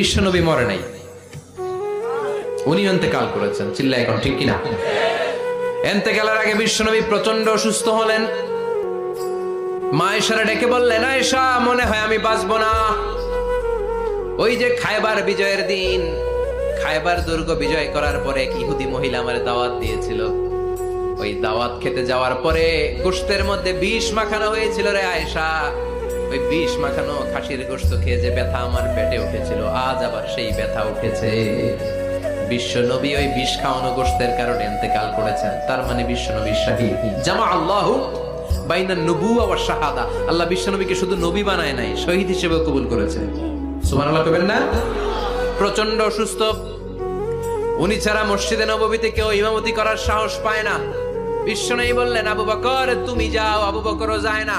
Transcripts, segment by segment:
বিশ্বনবী মরে নাই। উনি অন্তেকাল করেছেন চিল্লা এখন, ঠিক কিনা? এন্তেকালের আগে বিশ্বনবী প্রচণ্ড অসুস্থ হলেন। মা এসারা ডেকে বললেন আয়েশা মনে হয় আমি বাঁচবো না। ওই যে খায়বার বিজয়ের দিন খায়বার দুর্গ বিজয় করার পরে এক ইহুদি মহিলা আমার দাওয়াত দিয়েছিল। ওই দাওয়াত খেতে যাওয়ার পরে গোস্তের মধ্যে বিষ মাখানো হয়েছিল রে আয়েশা। ওই বিষ মাখানো খাসির গোস্ত খেয়ে যে ব্যথা আমার পেটে উঠেছিল, আজ আবার সেই ব্যথা উঠেছে। বিশ্ব ওই বিষ খাওয়ানো গোস্তের কারণে এতেকাল করেছেন। তার মানে বিশ্ব শাহিদ জামা আল্লাহ বাইনা নবু আবার শাহাদা। আল্লাহ বিশ্ব শুধু নবী বানায় নাই, শহীদ হিসেবে কবুল করেছে সুবহানাল্লাহ কবেন না? প্রচণ্ড অসুস্থ। উনি ছাড়া মসজিদে নববীতে কেউ ইমামতি করার সাহস পায় না। বিষ্ণনয়ী বললেন, আবু বকর, তুমি যাও, আবু বকরও যায় না।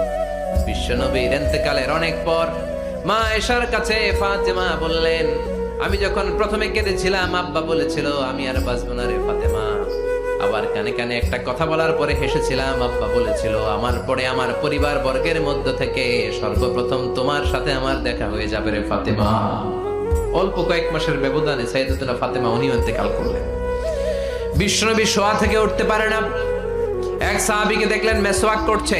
বিশ্বনবীর অনেক পর মা এশার কাছে ফাতেমা বললেন, আমি যখন প্রথমে কেঁদেছিলাম, আব্বা বলেছিল, আমি আর বাঁচবো না রে ফাতেমা। আবার কানে কানে একটা কথা বলার পরে হেসেছিলাম, আব্বা বলেছিল, আমার পরে আমার পরিবার বর্গের মধ্য থেকে সর্বপ্রথম তোমার সাথে আমার দেখা হয়ে যাবে রে ফাতেমা। অল্প কয়েক মাসের ব্যবধানে সাইদুল্লাহ ফাতেমা উনি ইন্তেকাল করলেন। বিষ্ণনবী শোয়া থেকে উঠতে পারে না। এক সাহাবীকে দেখলেন মেসওয়াক করছে।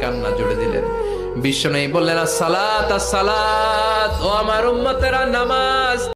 কান্না জুড়ে দিলেন। বিশ্বনবী বললেন সালাত সালাত ও আমার উম্মতেরা নামাজ।